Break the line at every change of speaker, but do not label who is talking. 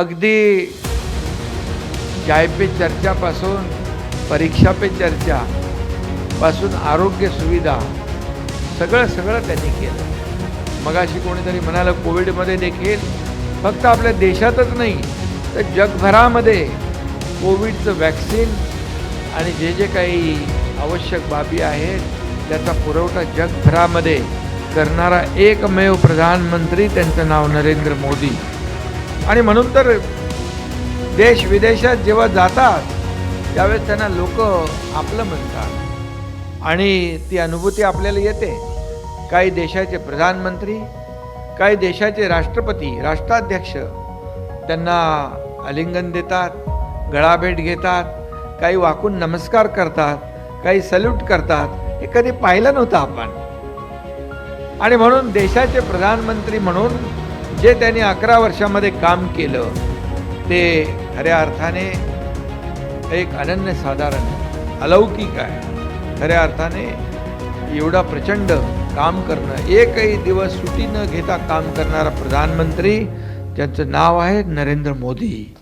अगदी चाय पे चर्चापासून परीक्षा पे चर्चा पासून आरोग्य सुविधा सगळं सगळं त्यांनी केलं. मगाशी कोणीतरी म्हणालं कोविडमध्ये देखील फक्त आपल्या देशातच नाही तर जगभरामध्ये कोविडचं वॅक्सिन आणि जे जे काही आवश्यक बाबी आहेत त्याचा पुरवठा जगभरामध्ये करणारा एकमेव प्रधानमंत्री त्यांचं नाव नरेंद्र मोदी. आणि म्हणून तर देश विदेशात जेव्हा जातात त्यावेळेस त्यांना लोक आपलं म्हणतात. आणि ती अनुभूती आपल्याला येते. काही देशाचे प्रधानमंत्री काही देशाचे राष्ट्रपती राष्ट्राध्यक्ष त्यांना आलिंगन देतात गळाभेट घेतात काही वाकून नमस्कार करतात काही सल्यूट करतात. हे कधी पाहिलं नव्हतं आपण. आणि म्हणून देशाचे प्रधानमंत्री म्हणून जे त्यांनी अकरा वर्षामध्ये काम केलं ते खऱ्या अर्थाने एक अनन्यसाधारण अलौकिक आहे. खऱ्या अर्थाने एवढा प्रचंड काम करणं एकही दिवस सुटी न घेता काम करणारा प्रधानमंत्री ज्यांचं नाव आहे नरेंद्र मोदी.